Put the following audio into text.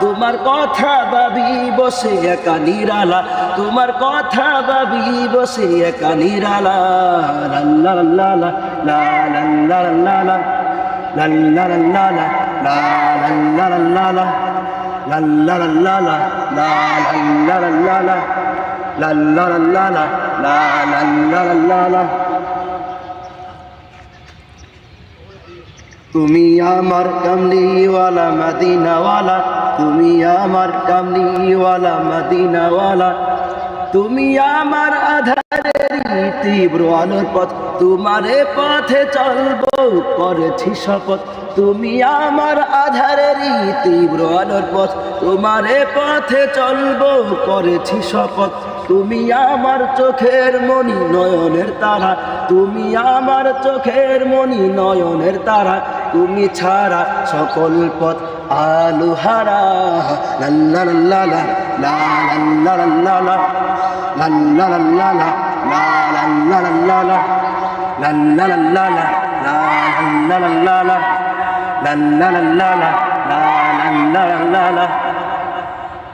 তোমার কথা ভাবি, বসে একা নিরালা। তোমার কথা ভাবি, বসে একা নিরালা। লাল্লা লাল্লা, লা লাল্লা লাল্লা, লা, লাল্লা লাল্লা, লা লা, লাল্লা লাল্লা, লা, লাল্লা লাল্লা লাল্লা লাল্লা লাল্লা লাল্লা লাল্লা লাল্লা তুমি আমার কামলিওয়ালা, মদিনাওয়ালা। তুমি আমার কামলিওয়ালা, মদিনাওয়ালা। তুমি আমার আধারের তীব্র আলোর পথ তোমার পথে চলব, করেছি শপথ। তুমি আমার আধারের তীব্র আলোর পথ তোমার পথে চলব, করেছি শপথ। তুমি আমার চোখের মনি নয়নের তারা। তুমি আমার চোখের মনি নয়নের তারা। তুমি ছাড়া সকল পথ আলু হারা লাল্লা লাল্লা লা লাল্লা লাল্লা লা লাল্লা লাল্লা লা লাল্লা লাল্লা লা লাল্লা লাল্লা